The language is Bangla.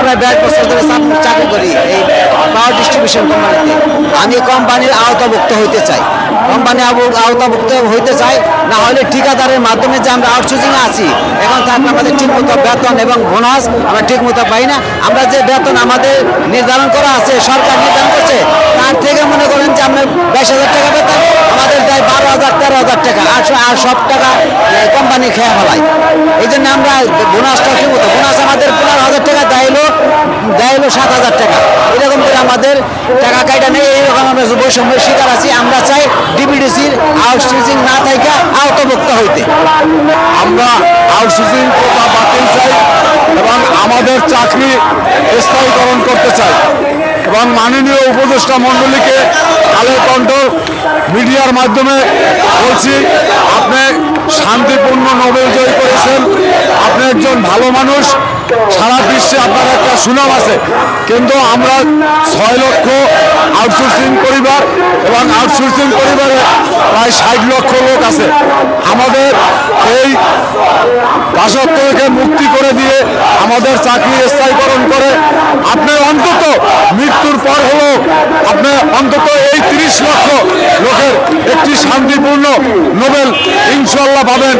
প্রায় বিশ বছর ধরে চাক- চাকরি করি এই পাওয়ার ডিস্ট্রিবিউশন কোম্পানিতে আমি কোম্পানির আওতাভুক্ত হইতে চাই। কোম্পানি আওতাভুক্ত হইতে চাই, না হলে ঠিকাদারের মাধ্যমে যে আমরা আউটসোর্সিং আছি, এখন থাকলে আমাদের ঠিক মতো বেতন এবং বোনাস আমরা ঠিক মতো পাই না। আমরা যে বেতন আমাদের নির্ধারণ করা আছে, সরকার নির্ধারণ করছে, তার থেকে মনে করেন যে আমরা বাইশ হাজার টাকা বেতন, আমাদের দেয় বারো হাজার, তেরো হাজার টাকা। আর সব টাকা কোম্পানি খেয়ে ফেলায়। জন্য আমরা বোনাসটা ঠিক মতো। বোনাস আমাদের পনেরো হাজার টাকা দেয় হলো দেয় হলো সাত হাজার টাকা। এরকম করে আমাদের টাকা কাইটা নেই এইরকম আমরা বৈষম্যের শিকার আছি, আমরা চাই ডিবিডিসির আউটসোর্সিং না থাকা আওতাভুক্ত হইতে। আমরা আউটসোর্সিং কোটা বাতিল চাই এবং আমাদের চাকরি স্থায়ীকরণ করতে চাই। এবং মাননীয় উপদেষ্টা মণ্ডলীকে কালের কণ্ঠ মিডিয়ার মাধ্যমে বলছি, আপনি শান্তিপূর্ণ নোবেল জয় করেছেন, আপনি একজন ভালো মানুষ, সারা বিশ্বে আপনার একটা সুনাম আছে, কিন্তু আমরা ছয় লক্ষ আউটসোর্সিং পরিবার এবং আউটসোর্সিং পরিবারে প্রায় ষাট লক্ষ লোক আছে। আমাদের এই দাসত্ব থেকে মুক্তি করে দিয়ে আমাদের চাকরি স্থায়ীকরণ করে, আপনি অন্তত আপনি অন্তত এই তিরিশ লক্ষ লোকের একটি শান্তিপূর্ণ নোবেল ইনশাল্লাহ পাবেন।